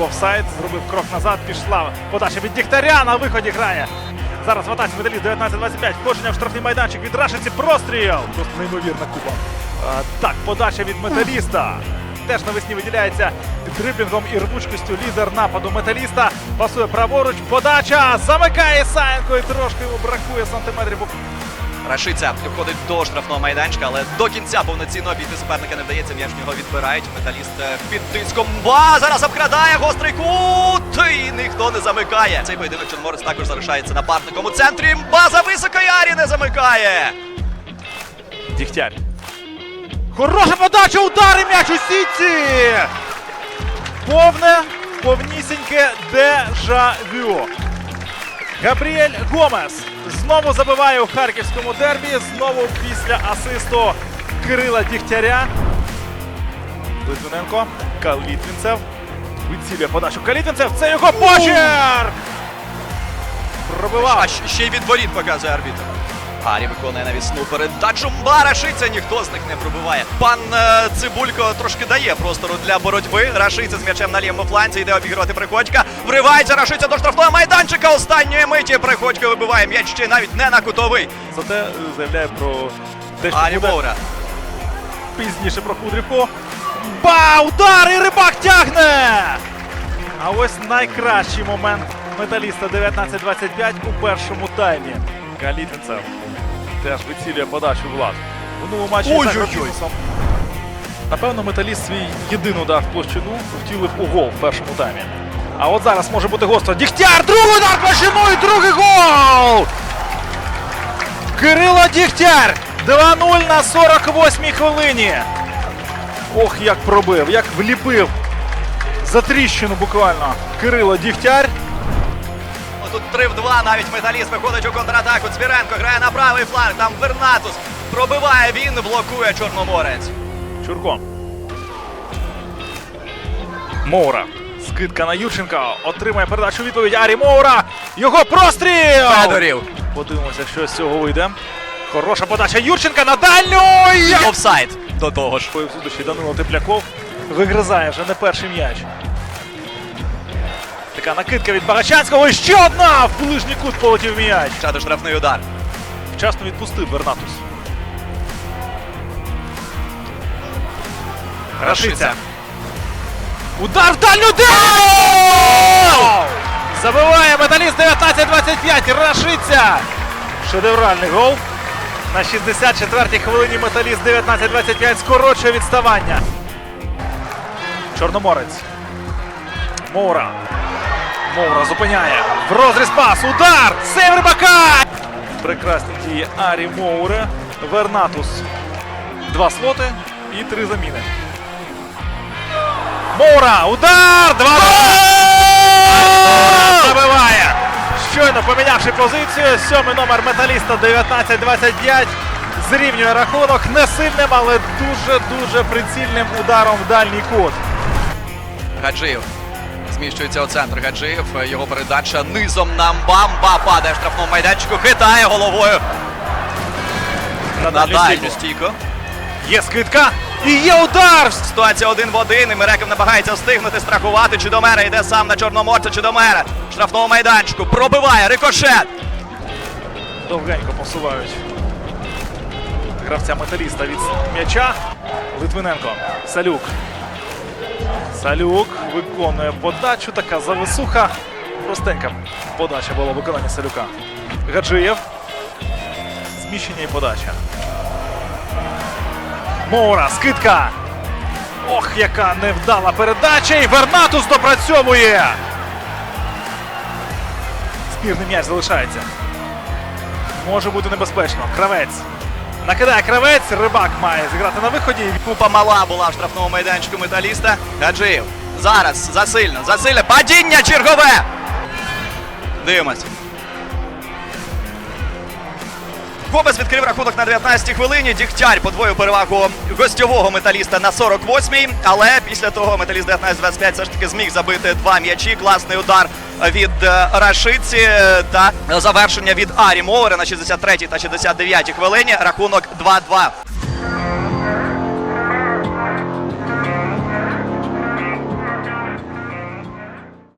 в офсайд, зробив крок назад, пішла подача від Дігтяря на виході грає. Зараз в атаці металіст 19-25. Входження в штрафний майданчик від Рашиці. Простріл! Просто неймовірна купа. А, так, подача від металіста. Теж навесні виділяється дриблінгом і рвучкістю лідер нападу металіста. Пасує праворуч. Подача! Замикає Саєнко і трошки йому бракує сантиметрів. Рашиця входить до штрафного майданчика, але до кінця повноцінно обійти суперника не вдається. М'яч нього відбирають. Металіст е, під тиском. Ба! Зараз обкрадає гострий кут! І ніхто не замикає. Цей поєдинок Чорноморець також залишається напарником у центрі. База високо Ярі не замикає. Дігтяр. Хороша подача, удар і м'яч у сітці! Повне, повнісіньке дежавю. Габріель Гомес знову забиває у харківському дербі. Знову після асисту Кирила Дігтяря. Литвиненко. Калітвінцев. Вицілює подачу Калітвінцев. Це його почерк! Пробивав. А ще й від воріт показує арбітр. Арі виконує навісну передачу. Рашиця ніхто з них не пробиває. Пан е, Цибулько трошки дає простору для боротьби. Рашиця з м'ячем на лівому фланці йде обігрувати Приходька. Вривається Рашиця до штрафного майданчика. Останньої миті Приходько вибиває м'яч ще навіть не на кутовий. Зате е, заявляє про те, що Арі буде пізніше про Кудрівку. Ба! Удар! І рибак тягне! А ось найкращий момент металіста 19-25 у першому таймі. Калітвінцев теж вицілює подачу Влад. В минулому матчі Ой-ой-ой. Напевно, металіст свій єдиний удар в площину втілив у гол в першому таймі. А от зараз може бути гостро. Дігтяр! Другий удар в площину і другий гол! Кирило Дігтяр! 2-0 на 48-й хвилині. Ох, як пробив, як вліпив. За тріщину буквально. Кирило Дігтяр. Тут 3 в 2, навіть металіст виходить у контратаку. Цвіренко грає на правий фланг. Там Вернатус пробиває він, блокує Чорноморець. Чурко. Моура. Скидка на Юрченка. Отримає передачу відповідь Арі Моура. Його простріл! Федорів. Подивимося, що з цього вийде. Хороша подача Юрченка на дальню. І Офсайд до того ж. Ще Данило Тепляков вигризає вже не перший м'яч. Така накидка від Багачанського. І ще одна! В ближній кут полетів м'яч. Чати штрафний удар. Вчасно відпустив Вернатус. Рашиця. Удар в дальню дальню! Забиває металіст 19-25. Рашиця. Шедевральний гол. На 64-й хвилині металіст 19-25 скорочує відставання. Чорноморець. Моура. Моура зупиняє. В розріз пас. Удар! Сейв рибака! Прекрасні дії Арі Моуре. Вернатус. Два слоти і три заміни. Моура! Удар! Два Забиває! Щойно помінявши позицію. Сьомий номер металіста 19-25 зрівнює рахунок не сильним, але дуже-дуже прицільним ударом в дальній кут. Гаджиєв. Зміщується у центр Гаджиєв. Його передача низом на Мбамба. Падає в штрафному майданчику. Хитає головою на дальню стійку. Є скидка і є удар! Ситуація один в один. І Мереков намагається встигнути страхувати. Чудомера йде сам на Чорноморця. Чудомера. В штрафному майданчику. Пробиває. Рикошет. Довгенько посувають гравця металіста від м'яча. Литвиненко. Салюк. Салюк виконує подачу. Така зависуха. Простенька подача була виконання Салюка. Гаджиєв. Зміщення і подача. Моура. Скидка. Ох, яка невдала передача. І Вернатус допрацьовує. Спірний м'яч залишається. Може бути небезпечно. Кравець. Накидає кравець, рибак має зіграти на виході. Купа мала була в штрафному майданчику металіста. Гаджиєв. Зараз засильно, засильно. Падіння чергове. Дивимось. Гобес відкрив рахунок на 19-й хвилині. Дігтяр подвоїв перевагу гостьового металіста на 48-й. Але після того металіст 19-25 все ж таки зміг забити два м'ячі. Класний удар від е, Рашиці та завершення від Арі Моура на 63-й та 69-й хвилині. Рахунок 2-2.